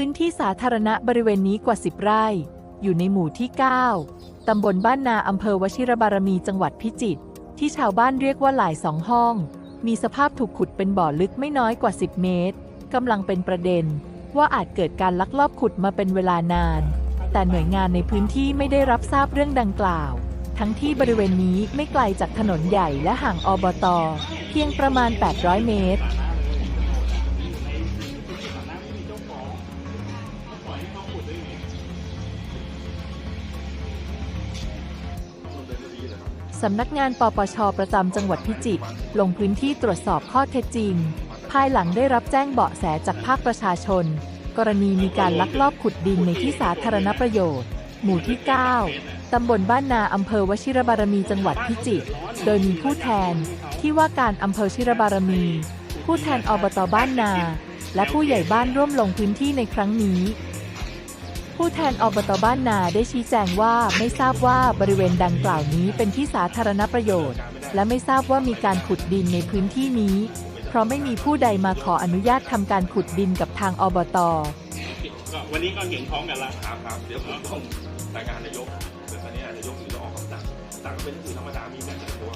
พื้นที่สาธารณะบริเวณนี้กว่า 10 ไร่ อยู่ในหมู่ที่ 9 ตำบลบ้านนาอำเภอวชิรบารมีจังหวัดพิจิตร ที่ชาวบ้านเรียกว่าหลายสองห้อง มีสภาพถูกขุดเป็นบ่อลึกไม่น้อยกว่า 10 เมตร กำลังเป็นประเด็น ว่าอาจเกิดการลักลอบขุดมาเป็นเวลานาน แต่หน่วยงานในพื้นที่ไม่ได้รับทราบเรื่องดังกล่าว ทั้งที่บริเวณนี้ไม่ไกลจากถนนใหญ่และห่างอบต เพียงประมาณ 800 เมตร สำนักงานปปช ประจำจังหวัดพิจิตรลงพื้นที่ตรวจสอบข้อเท็จจริง ภายหลังได้รับแจ้งเบาะแสจากภาคประชาชน กรณีมีการลักลอบขุดดินในที่สาธารณประโยชน์ หมู่ที่ 9 ตำบลบ้านนาอำเภอวชิรบารมีจังหวัดพิจิตรโดยมีผู้แทน ที่ว่าการอำเภอชิรบารมี ผู้แทนอบตบ้านนา และผู้ใหญ่บ้านร่วมลงพื้นที่ในครั้งนี้ ผู้แทนอบตบ้านนาได้ชี้แจงว่าไม่ทราบว่าบริเวณดังกล่าวนี้เป็นที่สาธารณประโยชน์ และไม่ทราบว่ามีการขุดดินในพื้นที่นี้ เพราะไม่มีผู้ใดมาขออนุญาตทำการขุดดินกับทางอบต ก็วันนี้ก็เห็นพร้อมกันแล้วครับครับ เดี๋ยวผมต้องรายงานนายกเดี๋ยวตอนนี้นายกถึงจะออกคำสั่งสั่งเป็นหนังสือธรรมดามีแบบไหนตัว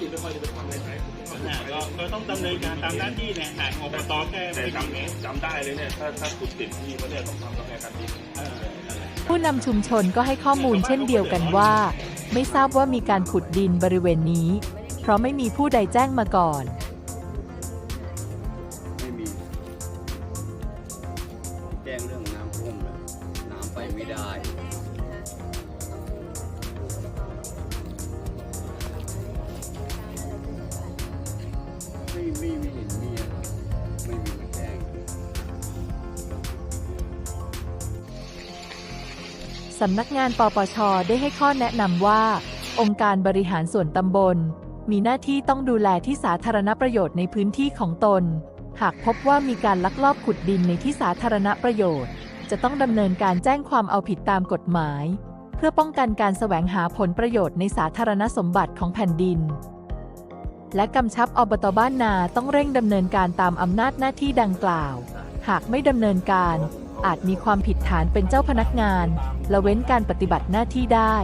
ติไม่ค่อยจะไปทำในไหนผมไม่ค่อยอ่าไปก็ก็ต้องดำเนินการตามหน้าที่เนี่ยหากอบตแค่แต่ไม่จำเองำจำได้เลยเนี่ยถ้าถ้าขุดติดที่เขาเนี่ยต้องทำระแงการดินเออนั่นแหละผู้นำชุมชนก็ให้ข้อมูลเช่นเดียวกันว่า ไม่ทราบว่ามีการขุดดินบริเวณนี้ เพราะไม่มีผู้ใดแจ้งมาก่อน ไม่มี แจ้งเรื่องน้ำท่วมแล้วน้ำไปไม่ได้ ไม่ไม่ไม่เห็นมีไม่มีมาแจ้งสำนักงานปปช ได้ให้ข้อแนะนำว่า องค์การบริหารส่วนตำบล มีหน้าที่ต้องดูแลที่สาธารณประโยชน์ในพื้นที่ของตน หากพบว่ามีการลักลอบขุดดินในที่สาธารณประโยชน์ จะต้องดำเนินการแจ้งความเอาผิดตามกฎหมาย เพื่อป้องกันการแสวงหาผลประโยชน์ในสาธารณสมบัติของแผ่นดิน และกำชับอบตบ้านนาต้องเร่งดำเนินการตามอำนาจหน้าที่ดังกล่าว หากไม่ดำเนินการ อาจมีความผิดฐานเป็นเจ้าพนักงาน ละเว้นการปฏิบัติหน้าที่ได้